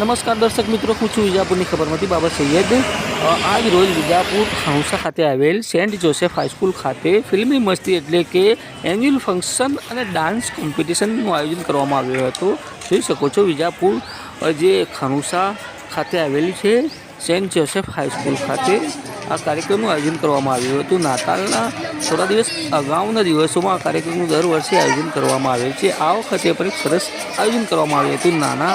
નમસ્કાર દર્શક મિત્રો, હું છું વિજાપુરની ખબરમાંથી બાબા સૈયદ. આજ રોજ વિજાપુર ખાઉસા ખાતે આવેલ સેન્ટ જોસેફ હાઈસ્કૂલ ખાતે ફિલ્મી મસ્તી એટલે કે એન્યુઅલ ફંક્શન અને ડાન્સ કોમ્પિટિશનનું આયોજન કરવામાં આવ્યું હતું. જોઈ શકો છો વિજાપુર જે ખાનુસા ખાતે આવેલી છે, સેન્ટ જોસેફ હાઈસ્કૂલ ખાતે. આ કાર્યક્રમનું આયોજન કરવામાં આવ્યું હતું. નાતાલના થોડા દિવસ અગાઉના દિવસોમાં આ કાર્યક્રમનું દર વર્ષે આયોજન કરવામાં આવે છે. આ વખતે પણ એક સરસ આયોજન કરવામાં આવ્યું હતું. નાના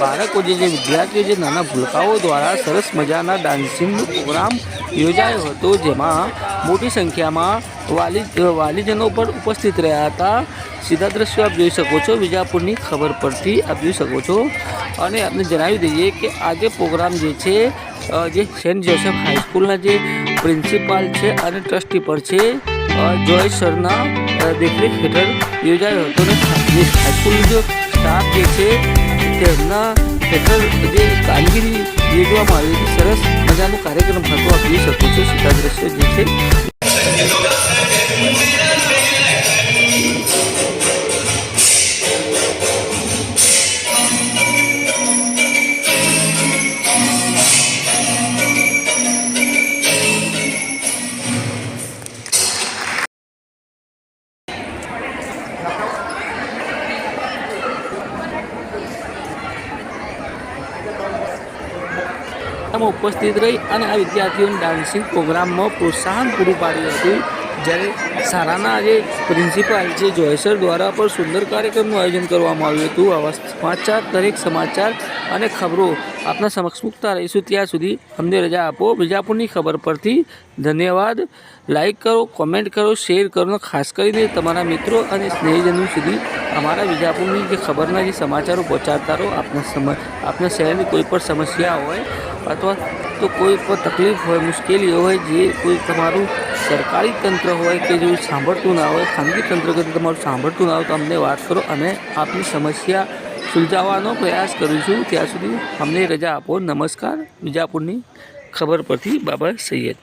બાળકો જે વિદ્યાર્થીઓ જે નાના ભૂલકાઓ દ્વારા સરસ મજાના ડાન્સિંગનો પ્રોગ્રામ યોજાયો હતો, જેમાં મોટી સંખ્યામાં વાલી, વાલીજનો પણ ઉપસ્થિત રહ્યા હતા. સીધા દ્રશ્યો આપ જોઈ શકો છો, વિજાપુરની ખબર પરથી આપ જોઈ શકો છો. અને આપને જણાવી દઈએ કે આજે પ્રોગ્રામ જે છે જે સેન્ટ જોસેફ હાઈસ્કૂલના જે પ્રિન્સિપાલ છે અને ટ્રસ્ટી પર છે જોય સરના દેખરેખ હેઠળ યોજાયો હતો. અને હાઈસ્કૂલનો જે સ્ટાફ જે છે તેમના હેઠળ જે કામગીરી યોજવામાં આવી હતી, સરસ મજાનો કાર્યક્રમ હતો. જોઈ શકો છો સીધા દ્રશ્ય જે છે. આમાં ઉપસ્થિત રહી અને આ વિદ્યાર્થીઓને ડાન્સિંગ પ્રોગ્રામમાં પ્રોત્સાહન પૂરું પાડ્યું હતું. જ્યારે શાળાના જે પ્રિન્સિપાલ છે જોયસર દ્વારા પણ સુંદર કાર્યક્રમનું આયોજન કરવામાં આવ્યું હતું. આવા સમાચાર, દરેક સમાચાર અને ખબરો આપના સમક્ષ મૂકતા રહીશું. ત્યાં સુધી અમને રજા આપો. બીજાપુરની ખબર પરથી ધન્યવાદ. લાઈક કરો, કોમેન્ટ કરો, શેર કરો ખાસ કરીને તમારા મિત્રો અને સ્નેહીજનો સુધી અમારા વિજાપુરની જે ખબરના જે સમાચારો પહોંચાડતા રહો. આપના સમ આપના શહેરની કોઈ પણ સમસ્યા હોય અથવા તો કોઈ પણ તકલીફ હોય, મુશ્કેલીઓ હોય, જે કોઈ તમારું સરકારી તંત્ર હોય કે જે સાંભળતું ના હોય, ખાનગી તંત્ર કે તમારું સાંભળતું ના હોય તો અમને વાત કરો અને આપની સમસ્યા સુલઝાવવાનો પ્રયાસ કરીશું ત્યાં સુધી અમને રજા આપો. નમસ્કાર. વિજાપુરની ખબર પરથી બાબા સૈયદ.